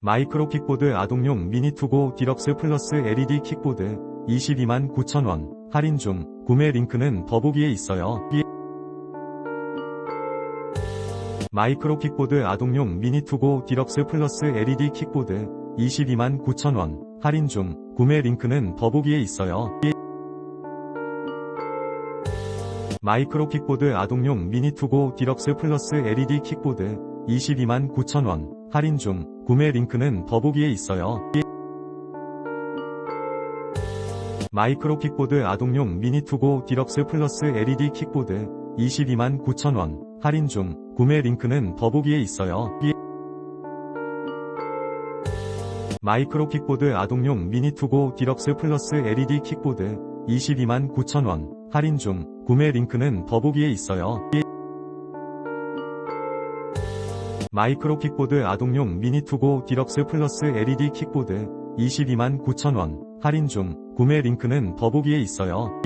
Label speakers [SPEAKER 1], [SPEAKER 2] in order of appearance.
[SPEAKER 1] 마이크로 킥보드 아동용 미니 투고 디럭스 플러스 LED 킥보드 22만 9천원 할인 중 구매 링크는 더보기에 있어요. 마이크로 킥보드 아동용 미니 투고 디럭스 플러스 LED 킥보드 22만 9천원 할인 중 구매 링크는 더보기에 있어요. 마이크로 킥보드 아동용 미니 투고 디럭스 플러스 LED 킥보드 22만 9천원. 할인 중. 구매 링크는 더보기에 있어요. 마이크로 킥보드 아동용 미니 투고 디럭스 플러스 LED 킥보드. 22만 9천원. 할인 중. 구매 링크는 더보기에 있어요. 마이크로 킥보드 아동용 미니 투고 디럭스 플러스 LED 킥보드. 22만 9천원. 할인 중. 구매 링크는 더보기에 있어요. 마이크로 킥보드 아동용 미니 투고 디럭스 플러스 LED 킥보드 22만 9천원 할인 중 구매 링크는 더보기에 있어요.